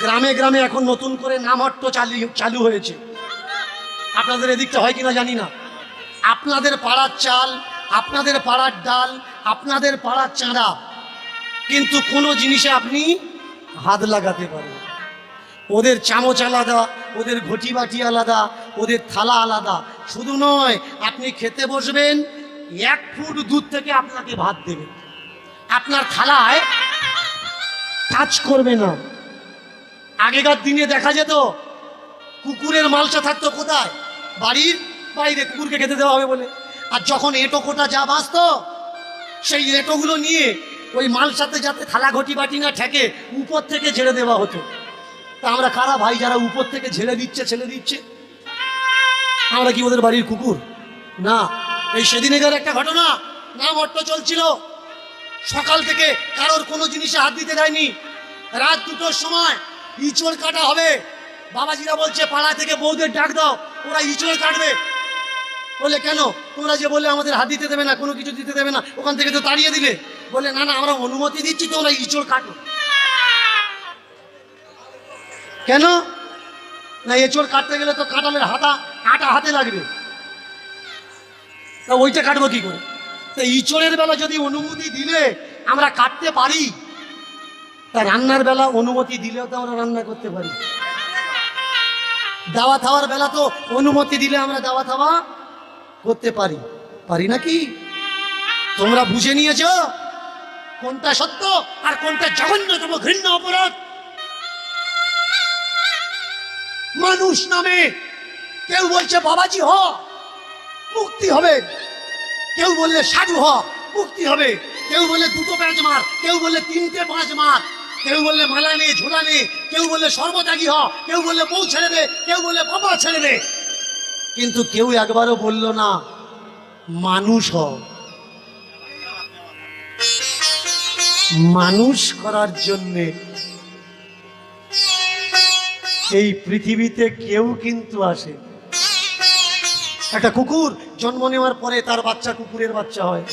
গ্রামে গ্রামে এখন নতুন করে নামহট্ট চালু চালু হয়েছে। আপনাদের এদিকটা হয় কিনা জানি না। আপনাদের পাড়ার চাল, আপনাদের পাড়ার ডাল, আপনাদের পাড়ার চাঁদা। কিন্তু কোনো জিনিসে আপনি হাত লাগাতে পারেন ওদের চামচ আলাদা, ওদের ঘটি বাটি আলাদা, ওদের থালা আলাদা। শুধু নয়, আপনি খেতে বসবেন, এক ফুট দূর থেকে আপনাকে ভাত দেবে। আপনার থালায় টাচ করবে না। আগেকার দিনে দেখা যেত, কুকুরের মালসা থাকতো কোথায়? বাড়ির বাইরে কুকুরকে খেতে দেওয়া হবে বলে। আর যখন এঁটো কোটা যা বাঁচত, সেই এঁটোগুলো নিয়ে ওই মালসাতে যাতে থালা ঘটি বাটি না ঠেকে উপর থেকে ঝেড়ে দেওয়া হতো। তা আমরা কারা ভাই যারা উপর থেকে ঝেড়ে দিচ্ছে, ছেড়ে দিচ্ছে? আমরা কি ওদের বাড়ির কুকুর? না, এই সেদিনেকার একটা ঘটনা, নাম অট্ট চলছিল। সকাল থেকে কারোর কোনো জিনিসে হাত দিতে দেয়নি। রাত দুটোর সময় ইঁচড় কাটা হবে। বাবাজিরা বলছে, পাড়া থেকে বউদের ডাক দাও, ওরা ইঁচড় কাটবে। বলে, কেন? তোমরা যে বললে আমাদের হাত দিতে দেবে না, কোনো কিছু দিতে দেবে না, ওখান থেকে তো তাড়িয়ে দিলে। বলে, না না, আমরা অনুমতি দিচ্ছি, তোমরা ইঁচড় কাটো। কেন? না, এঁচড় কাটতে গেলে তো কাটালের হাতা, কাটা হাতে লাগবে। তা ওইটা কাটবো কি করে? তা ইঁচড়ের বেলা যদি অনুমতি দিলে, আমরা কাটতে পারি। রান্নার বেলা অনুমতি দিলেও তো আমরা রান্না করতে পারি। দাওয়া খাওয়ার বেলা তো অনুমতি দিলে আমরা দাওয়া খাওয়া করতে পারি। পারি নাকি তোমরা বুঝে নিয়েছ? কোনটা সত্য আর কোনটা জঘন্যতম, ঘৃণ্য অপরাধ? মানুষ নামে কেউ বলছে, বাবাজি হ, মুক্তি হবে। কেউ বললে, সাধু হ, মুক্তি হবে। কেউ বললে দুটো প্যাঁচ মার, কেউ বললে তিনটে পাঁচ মার, কেউ বললে মালা নে, ঝোলা নে, কেউ বললে সর্বত্যাগী হ, কেউ বললে বউ ছেড়ে দে, কেউ বললে বাবা ছেড়ে দে। কিন্তু কেউ একবারও বলল না, মানুষ হ। মানুষ করার জন্যে এই পৃথিবীতে কেউ কিন্তু আসে একটা কুকুর জন্ম নেওয়ার পরে তার বাচ্চা কুকুরের বাচ্চা হয়।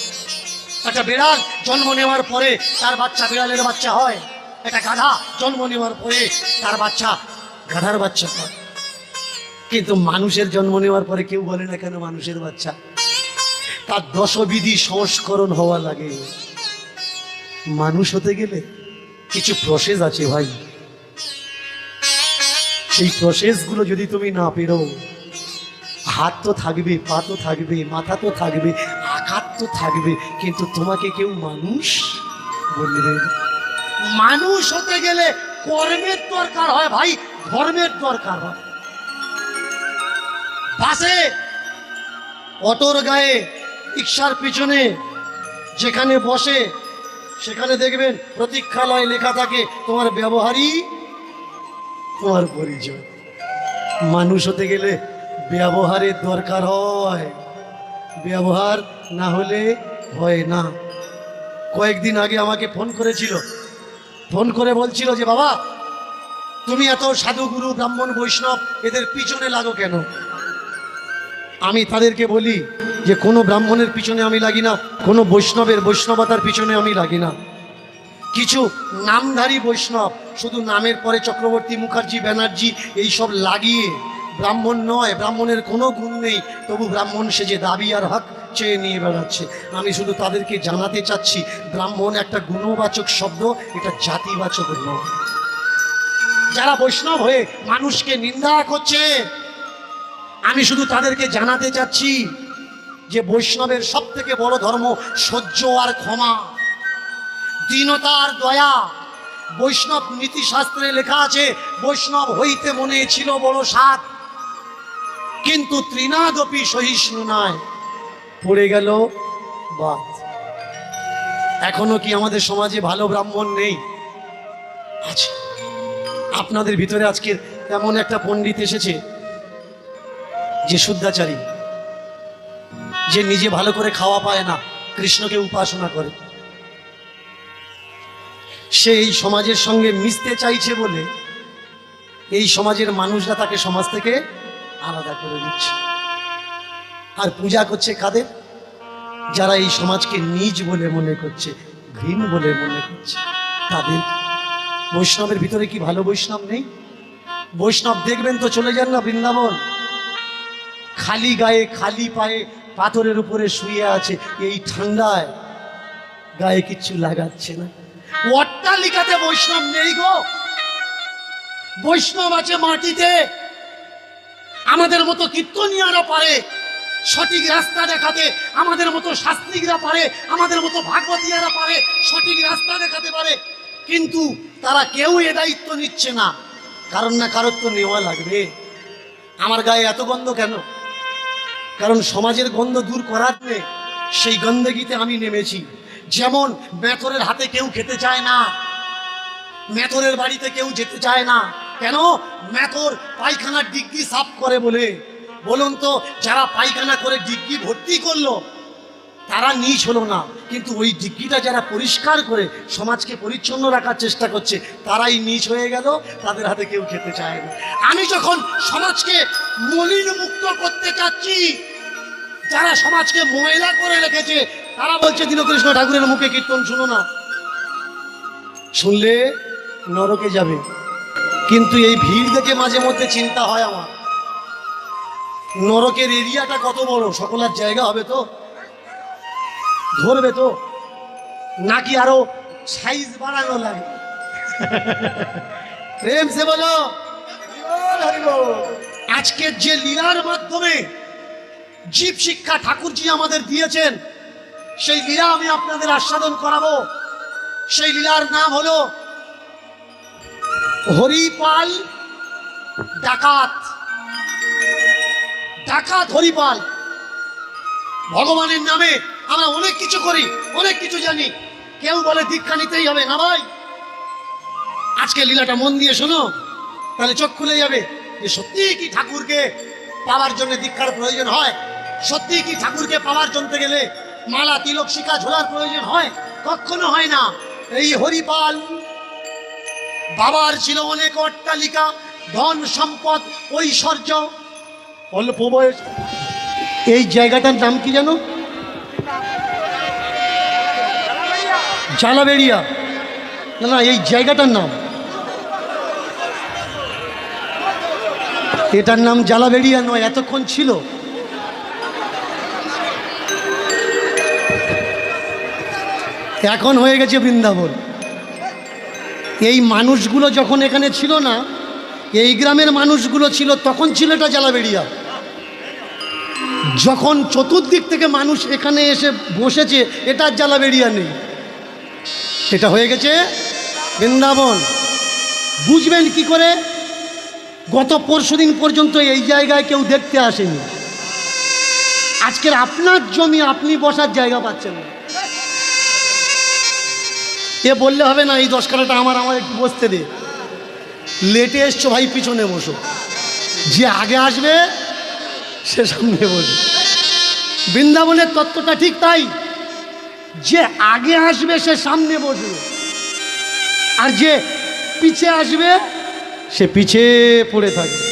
একটা বিড়াল জন্ম নেওয়ার পরে তার বাচ্চা বিড়ালের বাচ্চা হয়? একটা গাধা জন্ম নেওয়ার পরে তার বাচ্চা গাধার বাচ্চা হয়। কিন্তু মানুষের জন্ম নেওয়ার পরে কেউ বলে না কেন মানুষের বাচ্চা? তার দশবিধি সংস্করণ হওয়া লাগে। মানুষ হতে গেলে কিছু প্রসেস আছে ভাই। সেই প্রসেসগুলো যদি তুমি না পেরো, হাত তো থাকবে, পা তো থাকবে, মাথা তো থাকবে আঘাত তো থাকবে, কিন্তু তোমাকে কেউ মানুষ বলবে মানুষ হতে গেলে কর্মের দরকার হয় ভাই, ধর্মের দরকার হয়। বাসে, অটোর গায়ে, রিক্সার পিছনে, যেখানে বসে, সেখানে দেখবেন প্রতীক্ষালয় লেখা থাকে, তোমার ব্যবহারই তোমার পরিচয়। মানুষ হতে গেলে ব্যবহারের দরকার হয়। ব্যবহার না হলে হয় না। কয়েকদিন আগে আমাকে ফোন করেছিল। ফোন করে বলছিল যে, বাবা, তুমি এত সাধুগুরু ব্রাহ্মণ, বৈষ্ণব, এদের পিছনে লাগো কেন? আমি তাদেরকে বলি যে, কোনো ব্রাহ্মণের পিছনে আমি লাগি না, কোনো বৈষ্ণবের বৈষ্ণবতার পিছনে আমি লাগি না। কিছু নামধারী বৈষ্ণব, শুধু নামের পরে চক্রবর্তী মুখার্জি, ব্যানার্জি, এইসব লাগিয়ে ব্রাহ্মণ নয়, ব্রাহ্মণের কোনো গুণ নেই। তবু ব্রাহ্মণ সে যে দাবি আর হক চেয়ে নিয়ে বেড়াচ্ছে। আমি শুধু তাদেরকে জানাতে চাচ্ছি, ব্রাহ্মণ একটা গুণবাচক শব্দ, এটা জাতিবাচক নয়। যারা বৈষ্ণব হয়ে মানুষকে নিন্দা করছে, আমি শুধু তাদেরকে জানাতে চাচ্ছি যে বৈষ্ণবের সব থেকে বড় ধর্ম সহ্য আর ক্ষমা। দীনতা আর দয়া। বৈষ্ণব নীতিশাস্ত্রে লেখা আছে, বৈষ্ণব হইতে মনে ছিল বড় সাত কিন্তু ত্রিনাদপি সহিষ্ণু নয় পড়ে গেল বাদ। এখনও কি আমাদের সমাজে ভালো ব্রাহ্মণ নেই? আছে আপনাদের ভিতরে আজকের এমন একটা পণ্ডিত এসেছে যে শুদ্ধাচারী যে নিজে ভালো করে খাওয়া পায় না কৃষ্ণকে উপাসনা করে। সে এই সমাজের সঙ্গে মিশতে চাইছে বলে এই সমাজের মানুষরা তাকে সমাজ থেকে আলাদা করে দিচ্ছে। আর পূজা করছে কাদের? যারা এই সমাজকে নিজ বলে মনে করছে, ঘৃণ বলে মনে করছে, তাদের। বৈষ্ণবের ভিতরে কি ভালো বৈষ্ণব নেই? বৈষ্ণব দেখবেন তো চলে যান না বৃন্দাবন। খালি গায়ে, খালি পায়ে পাথরের উপরে শুয়ে আছে এই ঠান্ডায়। গায়ে কিচ্ছু লাগাচ্ছে না। অট্টালিকাতে বৈষ্ণব নেই গো। বৈষ্ণব আছে মাটিতে। আমাদের মতো কীর্তনিয়ারা পারে, সঠিক রাস্তা দেখাতে আমাদের মতো শাস্ত্রিকরা পারে, আমাদের মতো ভাগবতীয়ারা পারে, সঠিক রাস্তা দেখাতে পারে, কিন্তু তারা কেউ এ দায়িত্ব নিচ্ছে না। কারণ না কারোর তো নেওয়া লাগবে। আমার গায়ে এত গন্ধ কেন? কারণ সমাজের গন্ধ দূর করার সেই গন্ধগীতে আমি নেমেছি। যেমন মেথরের হাতে কেউ খেতে চায় না মেথরের বাড়িতে কেউ যেতে চায় না কেন? মেথর পায়খানার ডিগ্রি সাফ করে বলে। বলুন তো, যারা পায়খানা করে ডিগ্রি ভর্তি করল, তারা নিচ হলো না। কিন্তু ওই ডিগ্রিটা যারা পরিষ্কার করে সমাজকে পরিচ্ছন্ন রাখার চেষ্টা করছে, তারাই নিচ হয়ে গেল, তাদের হাতে কেউ খেতে চায় না। আমি যখন সমাজকে মলিন মুক্ত করতে চাচ্ছি, যারা সমাজকে ময়লা করে রেখেছে, তারা বলছে, দীনকৃষ্ণ ঠাকুরের মুখে কীর্তন শুনো না। শুনলে নরকে যাবে। কিন্তু এই ভিড় দেখে মাঝে মধ্যে চিন্তা হয় আমার। নরকের এরিয়াটা কত বড় সকলার জায়গা হবে তো? ধরবে তো? নাকি আরও সাইজ বাড়ানো লাগে? প্রেম সে বলো। আজকের যে লীলার মাধ্যমে জীব শিক্ষা ঠাকুরজি আমাদের দিয়েছেন সেই লীলা আমি আপনাদের আস্বাদন করাবো। সেই লীলার নাম হলো হরিপাল ডাকাত। ডাকাত হরিপাল। ভগবানের নামে আমরা অনেক কিছু করি, অনেক কিছু জানি। কেউ বলে দীক্ষা নিতেই হবে না ভাই। আজকে লীলাটা মন দিয়ে শোনো, তাহলে চোখ খুলে যাবে যে সত্যি কি ঠাকুরকে পাওয়ার জন্য দীক্ষার প্রয়োজন হয়? সত্যি কি ঠাকুরকে পাওয়ার জন্য গেলে মালা, তিলক শিকা ঝোলার প্রয়োজন হয়? কখনো হয় না। এই হরিপাল বাবার ছিল অনেক অট্টালিকা, ধন সম্পদ, ঐশ্বর্য। অল্প বয়স। এই জায়গাটার নাম কি জানো জালাবেড়িয়া। না না, এই জায়গাটার নাম। এটার নাম জালাবেড়িয়া নয়, এতক্ষণ ছিল। এখন হয়ে গেছে বৃন্দাবন। এই মানুষগুলো যখন এখানে ছিল না, এই গ্রামের মানুষগুলো ছিল, তখন ছিল এটা জালাবেড়িয়া। যখন চতুর্দিক থেকে মানুষ এখানে এসে বসেছে, এটা জালাবেড়িয়া নেই। এটা হয়ে গেছে বৃন্দাবন। বুঝবেন কি করে? গত পরশু দিন পর্যন্ত এই জায়গায় কেউ দেখতে আসেনি। আজকের আপনার জমি আপনি বসার জায়গা পাচ্ছেন না। এ বললে হবে না, এই দশ কাটাটা আমার আমার একটু বসতে দে। লেটে এসছো ভাই, পিছনে বসো। যে আগে আসবে, সে সামনে বসে বৃন্দাবনের তত্ত্বটা ঠিক তাই। যে আগে আসবে, সে সামনে বসবে। আর যে পিছে আসবে, সে পিছে পড়ে থাকবে।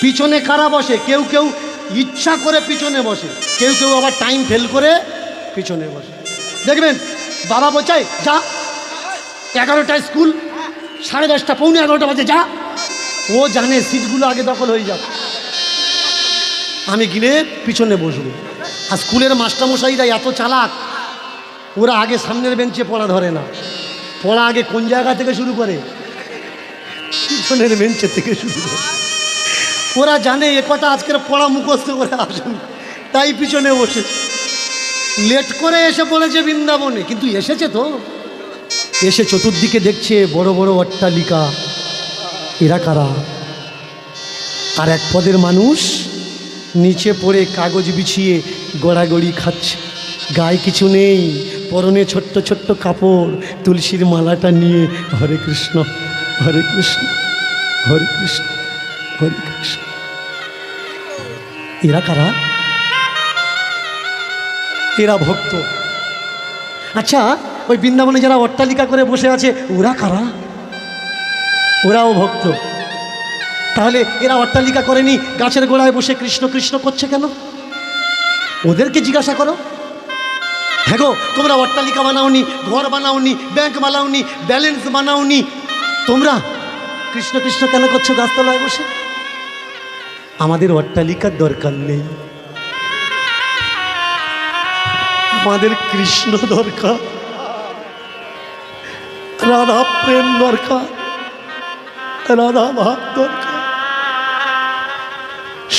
পিছনে কারা বসে? কেউ কেউ ইচ্ছা করে পিছনে বসে। কেউ কেউ আবার টাইম ফেল করে পিছনে বসে। দেখবেন বাবা বোঝায় যা। এগারোটায় স্কুল, সাড়ে দশটা, পৌনে এগারোটা বাজে, যা। ও জানে সিটগুলো আগে দখল হয়ে যাবে। আমি গিলে পিছনে বসবো। আর স্কুলের মাস্টারমশাইরা এত চালাক, ওরা আগে সামনের বেঞ্চে পড়া ধরে না। পড়া আগে কোন জায়গা থেকে শুরু করে? পিছনের বেঞ্চের থেকে শুরু করে। ওরা জানে এ কটা আজকের পড়া মুখস্থ করে আসেন। তাই পিছনে বসেছে লেট করে এসে পড়েছে বৃন্দাবনে, কিন্তু এসেছে তো। এসে চতুর্দিকে দেখছে বড় বড় অট্টালিকা, এরা কারা? আর এক পদের মানুষ নিচে পড়ে কাগজ বিছিয়ে গড়াগড়ি খাচ্ছে। গায়ে কিছু নেই, পরনে ছোট্ট ছোট্ট কাপড়, তুলসীর মালাটা নিয়ে হরে কৃষ্ণ হরে কৃষ্ণ হরে কৃষ্ণ হরে কৃষ্ণ। এরা কারা? এরা ভক্ত। আচ্ছা ওই বৃন্দাবনে যারা অট্টালিকা করে বসে আছে, ওরা কারা? ওরাও ভক্ত। তাহলে এরা অট্টালিকা করেনি, গাছের গোড়ায় বসে কৃষ্ণ কৃষ্ণ করছে কেন? ওদেরকে জিজ্ঞাসা করো। হ্যাঁ গো, তোমরা অট্টালিকা বানাওনি, ঘর বানাওনি, ব্যাংক বানাওনি, ব্যালেন্স বানাওনি, তোমরা কৃষ্ণ কৃষ্ণ কেন করছ গাছতলায় বসে? আমাদের অট্টালিকার দরকার নেই। আমাদের কৃষ্ণ দরকার, রাধা প্রেম দরকার, রাধা ভাব দরকার।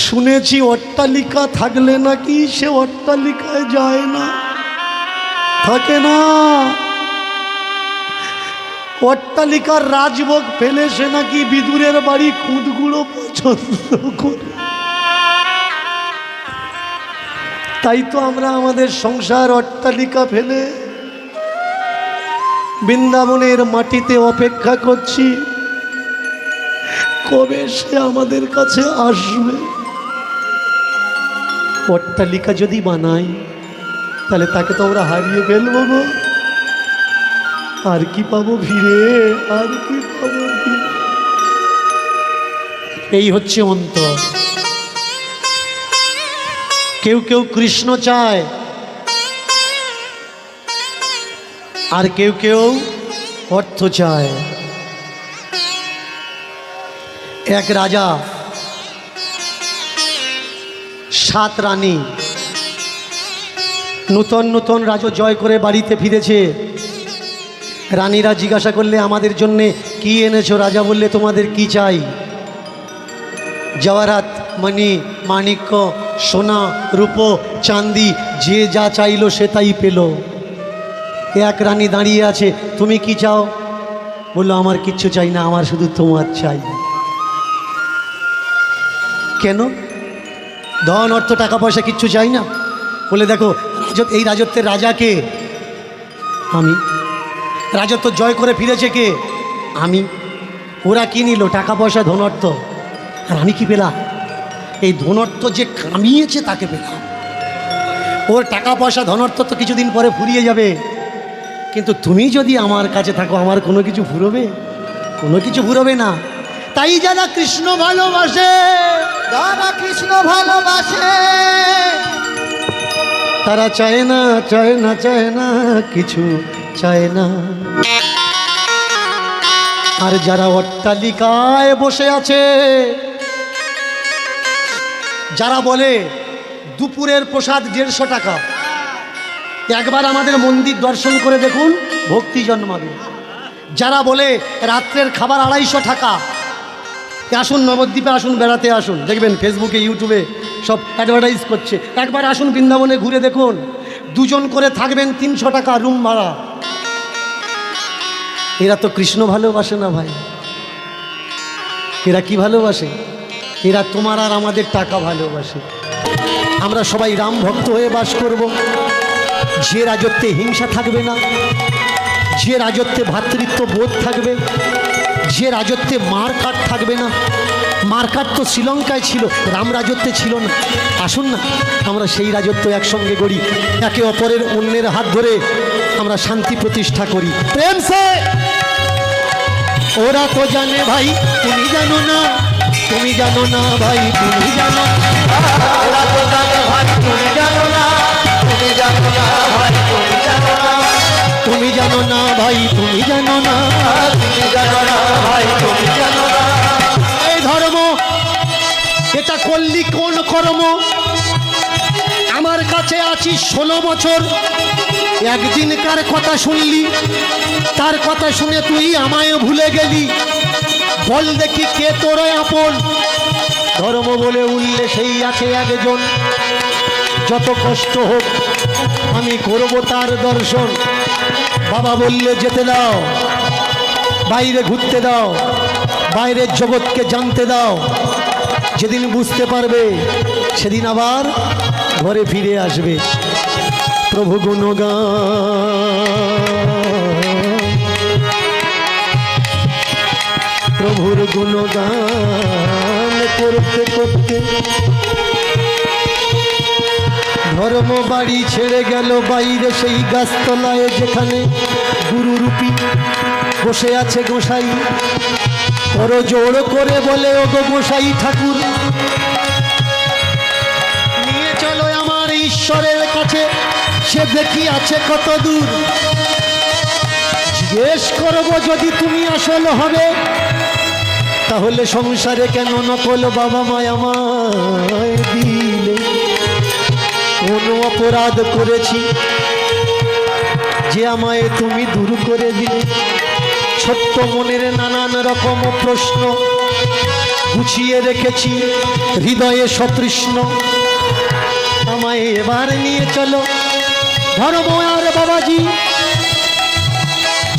শুনেছি অট্টালিকা থাকলে নাকি সে অট্টালিকায় যায় না, থাকে না। অট্টালিকার রাজভোগ ফেলে সে নাকি বিদুরের বাড়ি খুঁতগুলো পছন্দ করে। তাই তো আমরা আমাদের সংসার অট্টালিকা ফেলে বৃন্দাবনের মাটিতে অপেক্ষা করছি। কবে সে আমাদের কাছে আসবে? অট্টালিকা যদি বানাই, তাহলে তাকে তো আমরা হারিয়ে ফেলব গো। আর কি পাবো ভিড়ে? আর কি পাবো এই হচ্ছে অন্তর। কেউ কেউ কৃষ্ণ চায়। আর কেউ কেউ অর্থ চায়। এক রাজা, সাত রানী। নূতন নূতন রাজ জয় করে বাড়িতে ফিরেছে। রানীরা জিজ্ঞাসা করলে, আমাদের জন্যে কি এনেছো রাজা? বললে, তোমাদের কি চাই? জওয়ারাত মণি, মাণিক্য সোনা, রূপো, চান্দি, যে যা চাইলো সে তাই পেল। এক রানী দাঁড়িয়ে আছে, তুমি কি চাও? বলল, আমার কিচ্ছু চাই না, আমার শুধু তোমার চাই। কেন? ধন, অর্থ, টাকা, পয়সা কিচ্ছু চাই না। বলে, দেখো এই রাজত্বের রাজাকে আমি। রাজত্ব জয় করে ফিরেছে কে? আমি। ওরা কি নিল, টাকা, পয়সা ধনর্থ আর আমি কি পেলাম? এই ধনর্থ যে কামিয়েছে তাকে পেলাম। ওর টাকা পয়সা ধনর্থ তো কিছুদিন পরে ফুরিয়ে যাবে। কিন্তু তুমি যদি আমার কাছে থাকো, আমার কোনো কিছু ফুরবে? কোনো কিছু ফুরবে না। তাই যারা কৃষ্ণ ভালোবাসে, যারা কৃষ্ণ ভালোবাসে, তারা চায় না চায় না চায় না, কিছু চায় না। আর যারা অট্টালিকায় বসে আছে যারা বলে দুপুরের প্রসাদ দেড়শো টাকা, একবার আমাদের মন্দির দর্শন করে দেখুন, ভক্তি জন্মাবে। যারা বলে রাত্রের খাবার আড়াইশো টাকা আসুন নবদ্বীপে আসুন, বেড়াতে আসুন। দেখবেন ফেসবুকে ইউটিউবে সব অ্যাডভার্টাইজ করছে। একবার আসুন বৃন্দাবনে ঘুরে দেখুন, দুজন করে থাকবেন তিনশো টাকা রুম ভাড়া। এরা তো কৃষ্ণ ভালোবাসে না ভাই? এরা কি ভালোবাসে? এরা তোমার আর আমাদের টাকা ভালোবাসে। আমরা সবাই রাম ভক্ত হয়ে বাস করব। যে রাজত্বে হিংসা থাকবে না, যে রাজত্বে ভ্রাতৃত্ব বোধ থাকবে, যে রাজত্বে মারকাট থাকবে না মারকাট তো শ্রীলঙ্কায় ছিল, রাম রাজত্বে ছিল না। আসুন না, আমরা সেই রাজত্ব একসঙ্গে গড়ি, একে অপরের অন্যের হাত ধরে আমরা শান্তি প্রতিষ্ঠা করি। ওরা তো জানে ভাই, তুমি জানো না। তুমি জানো না ভাই, তুমি জানো তুমি জানো না ভাই, তুমি জানো না। ভাই, তুমি না ভাই, তুমি জানো না। এই ধর্ম, এটা করলি কোন কর্ম? আমার কাছে আছিস ষোলো বছর। একদিনকার কথা শুনলি, তার কথা শুনে তুই আমায় ভুলে গেলি। বল দেখি কে তোর আপন? ধর্ম বলে উঠলে সেই আছে একজন। যত কষ্ট হোক, আমি করব তার দর্শন। বাবা বললে, যেতে দাও। বাইরে ঘুরতে দাও। বাইরের জগৎকে জানতে দাও। যেদিন বুঝতে পারবে, সেদিন আবার ঘরে ফিরে আসবে। প্রভু গুণগান। প্রভুর গুণগান করতে করতে ধর্ম বাড়ি ছেড়ে গেল বাইরে সেই গাছতলায় যেখানে গুরুরূপী বসে আছে গোসাই। বড় জোর করে বলে ও গো গোসাই ঠাকুর, নিয়ে চলো আমার ঈশ্বরের কাছে, সে দেখি আছে কত দূর। জিজ্ঞেস করব যদি তুমি আসল হবে তাহলে সংসারে কেন নকল বাবা মায় আমায় দিলে? কোন অপরাধ করেছি যে আমায় তুমি দূর করে দিলে? ছোট্ট মনের নানান রকম প্রশ্ন গুছিয়ে রেখেছি, হৃদয়ে সতৃষ্ণ। আমায় এবার নিয়ে চলো। ধর্ম আর বাবাজি,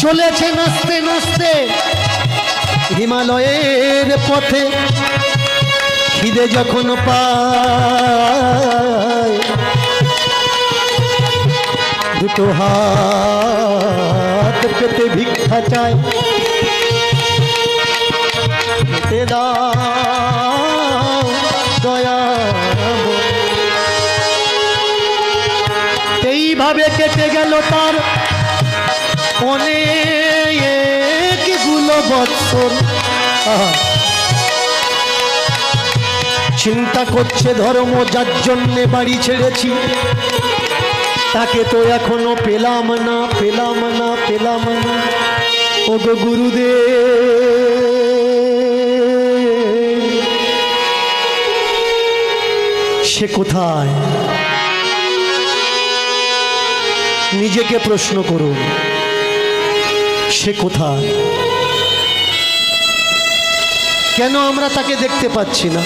চলেছে নাচতে নাচতে। হিমালয়ের পথে খিদে যখন পায়, দুটো হাত পেতে ভিক্ষা চায়। দয়া। এইভাবে কেটে গেল তার অনেকগুলো বৎসর। চিন্তা করছে ধর্ম, যার জন্যে বাড়ি ছেড়েছি। তাকে তো এখনও পেলাম না পেলাম না পেলাম না। ও গো গুরুদেব। সে কোথায়? নিজেকে প্রশ্ন করুন। সে কোথায়? কেন আমরা তাকে দেখতে পাচ্ছি না?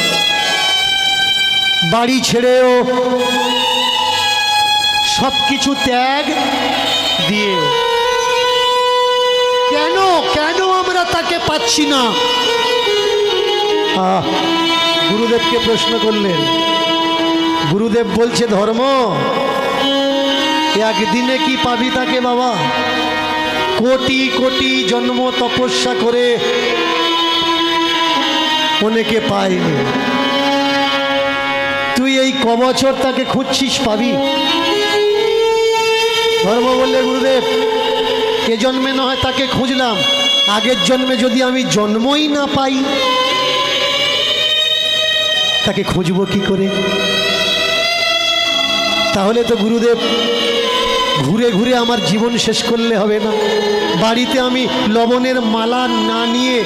বাড়ি ছেড়েও সব কিছু ত্যাগ দিয়ে। কেন কেন আমরা তাকে পাচ্ছি না? আহ, গুরুদেবকে প্রশ্ন করলেন। গুরুদেব বলছে, ধর্ম, একদিনে কি পাবি তাকে বাবা? কোটি কোটি জন্ম তপস্যা করে অনেকে পায়নি তুই এই কবছর তাকে খুঁজছিস পাবি? ধর্ম বললে, গুরুদেব এ জন্মে না হয় তাকে খুঁজলাম। আগের জন্মে যদি আমি জন্মই না পাই, তাকে খুঁজবো কি করে? তাহলে তো গুরুদেব, ঘুরে ঘুরে আমার জীবন শেষ করলে হবে না। বাড়িতে আমি লবণের মালা না নিয়ে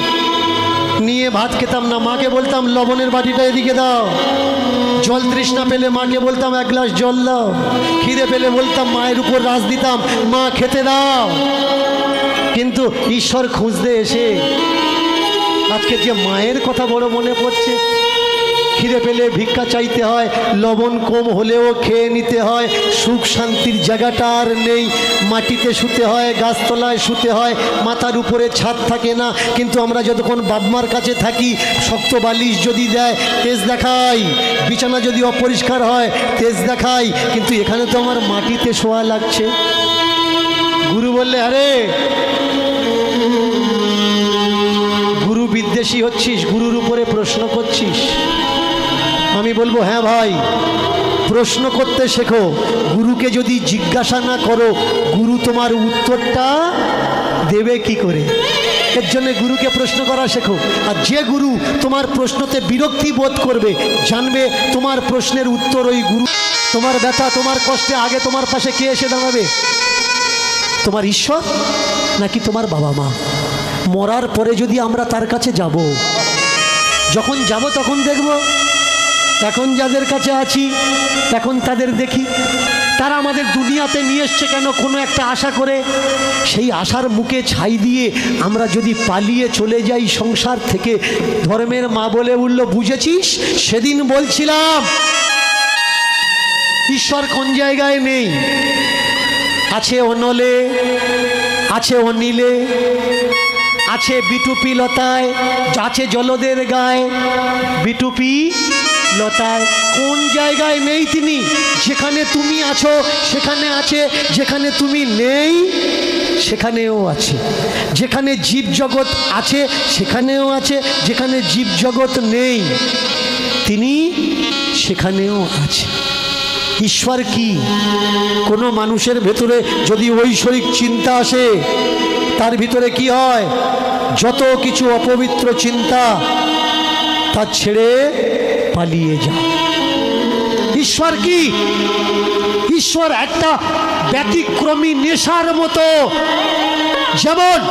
নিয়ে ভাত খেতাম না। মাকে বলতাম, লবণের বাটিটা এদিকে দাও। জল তৃষ্ণা পেলে মাকে বলতাম, এক গ্লাস জল দাও। খিদে পেলে বলতাম, মায়ের উপর রাস দিতাম। মা, খেতে দাও। কিন্তু ঈশ্বর খুঁজতে এসে আজকে যে মায়ের কথা বড় মনে পড়ছে খিদে পেলে ভিক্ষা চাইতে হয়, লবণ কম হলেও খেয়ে নিতে হয়। সুখ শান্তির জায়গাটা আর নেই। মাটিতে শুতে হয়, গাছতলায় শুতে হয়, মাথার উপরে ছাদ থাকে না। কিন্তু আমরা যতক্ষণ বাবমার কাছে থাকি, শক্ত বালিশ যদি দেয়, তেজ দেখাই বিছানা যদি অপরিষ্কার হয়, তেজ দেখাই কিন্তু এখানে তো আমার মাটিতে শোয়া লাগছে। গুরু বললে, আরে, গুরু বিদ্বেষী হচ্ছিস, গুরুর উপরে প্রশ্ন করছিস। আমি বলব হ্যাঁ ভাই, প্রশ্ন করতে শেখো, গুরুকে যদি জিজ্ঞাসা না করো, গুরু তোমার উত্তরটা দেবে কি করে? এর জন্য গুরুকে প্রশ্ন করা শেখো। আর যে গুরু তোমার প্রশ্নতে বিরক্তি বোধ করবে, জানবে তোমার প্রশ্নের উত্তর ওই গুরু। তোমার ব্যথা, তোমার কষ্টে আগে তোমার পাশে কে এসে দাঁড়াবে? তোমার ঈশ্বর নাকি তোমার বাবা মা? মরার পরে যদি আমরা তার কাছে যাব, যখন যাব তখন দেখব এখন যাদের কাছে আছি, এখন তাদের দেখি, তারা আমাদের দুনিয়াতে নিয়ে এসছে কেন কোনো একটা আশা করে? সেই আশার মুখে ছাই দিয়ে আমরা যদি পালিয়ে চলে যাই সংসার থেকে, ধর্মের মা বলে উঠল, বুঝেছিস? সেদিন বলছিলাম, ঈশ্বর কোন জায়গায় নেই? আছে অনলে, আছে অনিলে, আছে বিটুপি লতায়, আছে জলদের গায়ে, বিটুপি লতায় কোন জায়গায় নেই তিনি? যেখানে তুমি আছো, সেখানে আছে, যেখানে তুমি নেই, সেখানেও আছে। যেখানে জীবজগৎ আছে, সেখানেও আছে, যেখানে জীবজগৎ নেই, তিনি সেখানেও আছে। ঈশ্বর কি? কোনো মানুষের ভেতরে যদি ঐশ্বরিক চিন্তা আসে, তার ভিতরে কি হয়? যত কিছু অপবিত্র চিন্তা, তা ছেড়ে পালিয়ে যায় ঈশ্বর কি? ঈশ্বর একটা ব্যতিক্রমী নেশার মতো। যেমন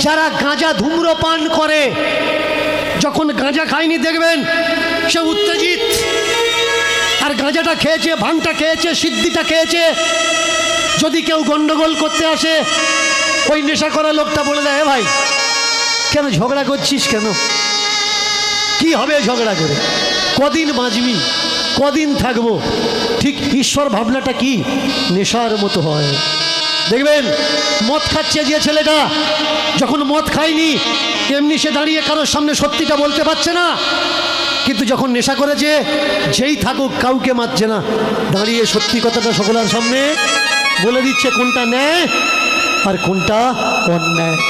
যারা গাঁজা ধূম্রপান করে, যখন গাঁজা খায়নি দেখবেন, সে উত্তেজিত। আর গাঁজাটা খেয়েছে ভাঙটা খেয়েছে, সিদ্ধিটা খেয়েছে। যদি কেউ গন্ডগোল করতে আসে, ওই নেশা করা লোকটা বলে দেয়, "এ ভাই, কেন ঝগড়া করছিস কেন? কি হবে ঝগড়া করে? কদিন বাঁচবি? কদিন থাকব? ঠিক ঈশ্বর ভাবনাটা কি? নেশার মতো হয়। দেখবেন, মদ খাচ্ছে যে ছেলেটা, যখন মদ খায়নি, এমনি সে দাঁড়িয়ে কারোর সামনে সত্যিটা বলতে পারছে না। কিন্তু যখন নেশা করেছে, যেই থাকুক, কাউকে মারছে না। দাঁড়িয়ে সত্যি কথাটা সকলের সামনে বলে দিচ্ছে, কোনটা ন্যায় আর কোনটা অন্যায়।